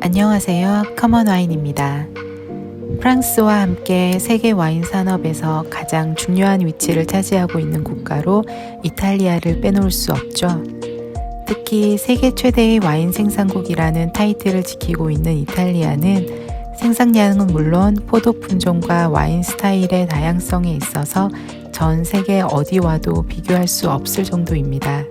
안녕하세요. 커먼 와인입니다. 프랑스와 함께 세계 와인 산업에서 가장 중요한 위치를 차지하고 있는 국가로 이탈리아를 빼놓을 수 없죠. 특히 세계 최대의 와인 생산국이라는 타이틀을 지키고 있는 이탈리아는 생산량은 물론 포도 품종과 와인 스타일의 다양성에 있어서 전 세계 어디와도 비교할 수 없을 정도입니다.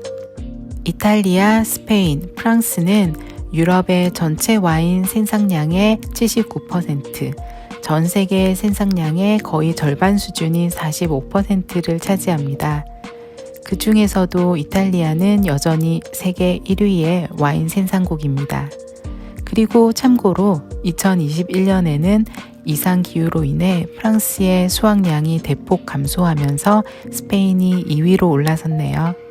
이탈리아, 스페인, 프랑스는 유럽의 전체 와인 생산량의 79%, 전 세계 생산량의 거의 절반 수준인 45%를 차지합니다. 그 중에서도 이탈리아는 여전히 세계 1위의 와인 생산국입니다. 그리고 참고로 2021년에는 이상 기후로 인해 프랑스의 수확량이 대폭 감소하면서 스페인이 2위로 올라섰네요.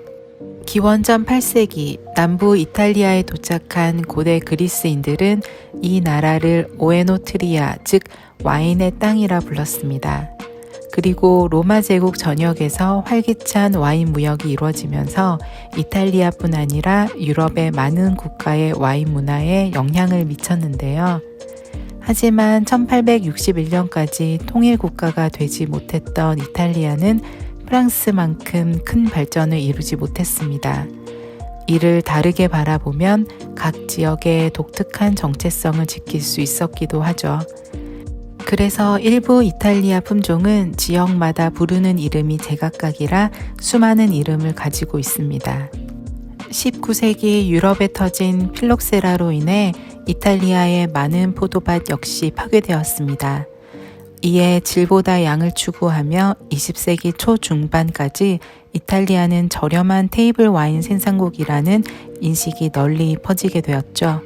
기원전 8세기 남부 이탈리아에 도착한 고대 그리스인들은 이 나라를 오에노트리아, 즉 와인의 땅이라 불렀습니다. 그리고 로마 제국 전역에서 활기찬 와인 무역이 이루어지면서 이탈리아뿐 아니라 유럽의 많은 국가의 와인 문화에 영향을 미쳤는데요. 하지만 1861년까지 통일 국가가 되지 못했던 이탈리아는 프랑스만큼 큰 발전을 이루지 못했습니다. 이를 다르게 바라보면 각 지역의 독특한 정체성을 지킬 수 있었기도 하죠. 그래서 일부 이탈리아 품종은 지역마다 부르는 이름이 제각각이라 수많은 이름을 가지고 있습니다. 19세기 유럽에 터진 필록세라로 인해 이탈리아의 많은 포도밭 역시 파괴되었습니다. 이에 질보다 양을 추구하며 20세기 초중반까지 이탈리아는 저렴한 테이블 와인 생산국이라는 인식이 널리 퍼지게 되었죠.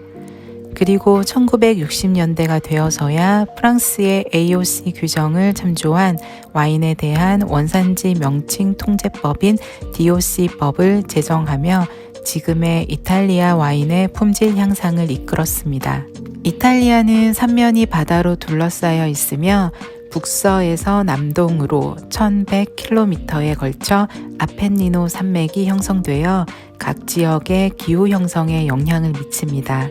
그리고 1960년대가 되어서야 프랑스의 AOC 규정을 참조한 와인에 대한 원산지 명칭 통제법인 DOC법을 제정하며 지금의 이탈리아 와인의 품질 향상을 이끌었습니다. 이탈리아는 삼면이 바다로 둘러싸여 있으며 북서에서 남동으로 1100km에 걸쳐 아펜니노 산맥이 형성되어 각 지역의 기후 형성에 영향을 미칩니다.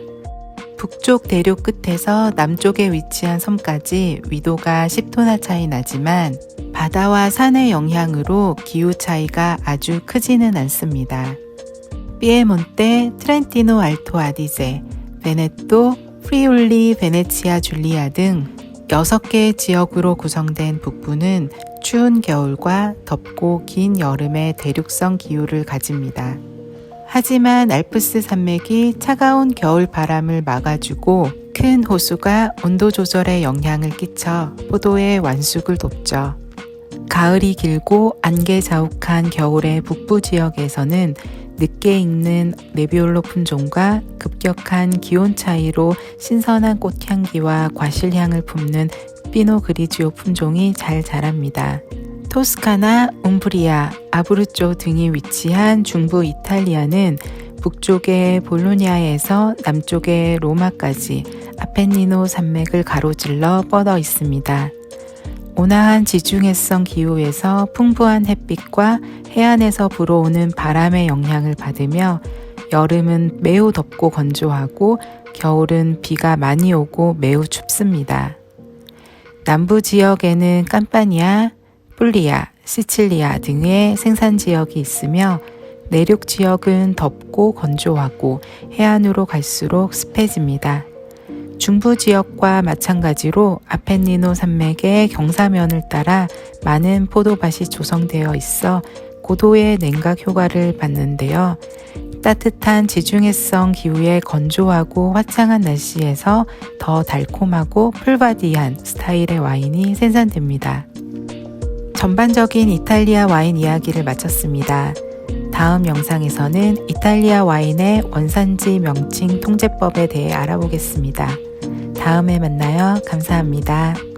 북쪽 대륙 끝에서 남쪽에 위치한 섬까지 위도가 10도나 차이 나지만 바다와 산의 영향으로 기후 차이가 아주 크지는 않습니다. 피에몬테, 트렌티노 알토 아디제, 베네토, 프리올리, 베네치아 줄리아 등 6개 지역으로 구성된 북부는 추운 겨울과 덥고 긴 여름의 대륙성 기후를 가집니다. 하지만 알프스 산맥이 차가운 겨울 바람을 막아주고 큰 호수가 온도 조절에 영향을 끼쳐 포도의 완숙을 돕죠. 가을이 길고 안개 자욱한 겨울의 북부 지역에서는 늦게 익는 네비올로 품종과 급격한 기온 차이로 신선한 꽃향기와 과실향을 품는 피노 그리지오 품종이 잘 자랍니다. 토스카나, 움브리아, 아브루조 등이 위치한 중부 이탈리아는 북쪽의 볼로냐에서 남쪽의 로마까지 아펜니노 산맥을 가로질러 뻗어 있습니다. 온화한 지중해성 기후에서 풍부한 햇빛과 해안에서 불어오는 바람의 영향을 받으며 여름은 매우 덥고 건조하고 겨울은 비가 많이 오고 매우 춥습니다. 남부 지역에는 깜파니아, 폴리아, 시칠리아 등의 생산 지역이 있으며 내륙 지역은 덥고 건조하고 해안으로 갈수록 습해집니다. 중부 지역과 마찬가지로 아펜니노 산맥의 경사면을 따라 많은 포도밭이 조성되어 있어 고도의 냉각 효과를 받는데요. 따뜻한 지중해성 기후의 건조하고 화창한 날씨에서 더 달콤하고 풀바디한 스타일의 와인이 생산됩니다. 전반적인 이탈리아 와인 이야기를 마쳤습니다. 다음 영상에서는 이탈리아 와인의 원산지 명칭 통제법에 대해 알아보겠습니다. 다음에 만나요. 감사합니다.